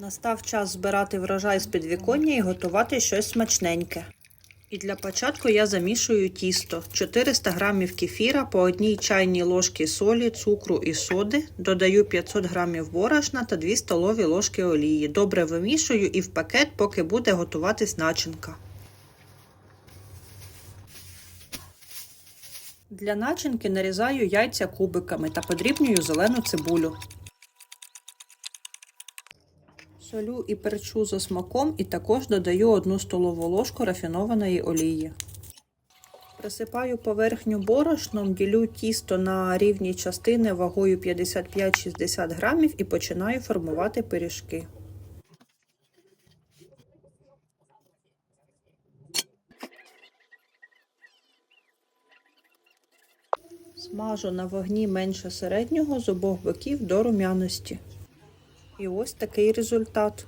Настав час збирати врожай з підвіконня і готувати щось смачненьке. І для початку я замішую тісто 400 г кефіра по одній чайній ложці солі, цукру і соди, додаю 500 г борошна та 2 столові ложки олії. Добре вимішую і в пакет, поки буде готуватись начинка. Для начинки нарізаю яйця кубиками та подрібнюю зелену цибулю. Солю і перчу за смаком і також додаю 1 столову ложку рафінованої олії. Присипаю поверхню борошном, ділю тісто на рівні частини вагою 55-60 грамів і починаю формувати пиріжки. Смажу на вогні менше середнього з обох боків до румяності. І ось такий результат.